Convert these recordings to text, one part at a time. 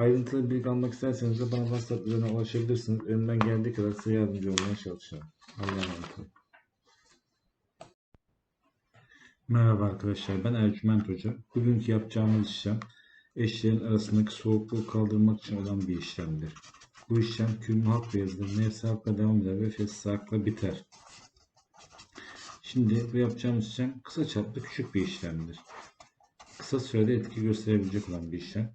Ayrıntılı bilgi almak isterseniz de bana WhatsApp üzerinden ulaşabilirsiniz. Elimden geldiği kadar size yardımcı olmaya çalışacağım. Allah'a emanet olun. Merhaba arkadaşlar, ben Ercüment Hoca. Bugünkü yapacağımız işlem eşlerin arasındaki soğukluğu kaldırmak için olan bir işlemdir. Bu işlem kül muhak yazılır, nefsi hakla devam eder ve fesli hakla biter. Şimdi bu yapacağımız işlem kısa çaplı küçük bir işlemdir. Kısa sürede etki gösterebilecek olan bir işlem.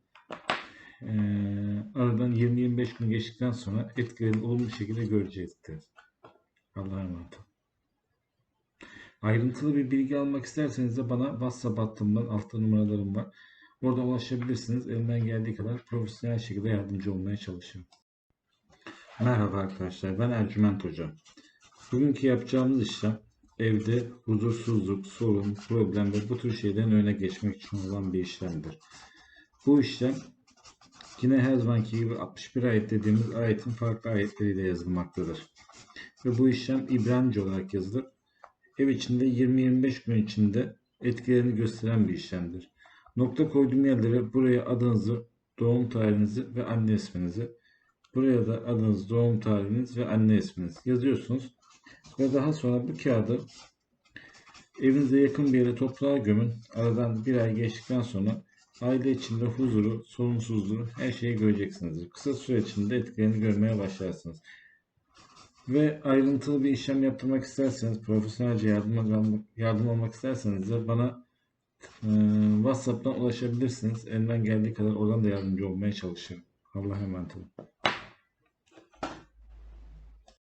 Ee, aradan 20-25 gün geçtikten sonra etkilerini olumlu şekilde görecektir. Allah'a emanet. Ayrıntılı bir bilgi almak isterseniz de bana WhatsApp hattımdan altta numaralarım var. Orada ulaşabilirsiniz. Elimden geldiği kadar profesyonel şekilde yardımcı olmaya çalışıyorum. Merhaba arkadaşlar. Ben Ercüment Hoca. Bugünkü yapacağımız işlem evde huzursuzluk, sorun, problem ve bu tür şeylerin önüne geçmek için olan bir işlemdir. Bu işlem Yine her zamanki gibi 61 ayet dediğimiz ayetin farklı ayetleriyle yazılmaktadır. Ve bu işlem İbranice olarak yazılır. Ev içinde 20-25 gün içinde etkilerini gösteren bir işlemdir. Nokta koyduğum yerlere buraya adınızı, doğum tarihinizi ve anne isminizi, buraya da adınız, doğum tarihiniz ve anne isminiz yazıyorsunuz. Ve daha sonra bu kağıdı evinize yakın bir yere toprağa gömün. Aradan bir ay geçtikten sonra Aile içinde huzuru, sorunsuzluğu her şeyi göreceksiniz. Kısa süre içinde etkilerini görmeye başlarsınız. Ve ayrıntılı bir işlem yaptırmak isterseniz, profesyonelce yardım, yardım almak isterseniz de bana e, WhatsApp'tan ulaşabilirsiniz. Elimden geldiği kadar oradan da yardımcı olmaya çalışırım. Allah'a emanet olun.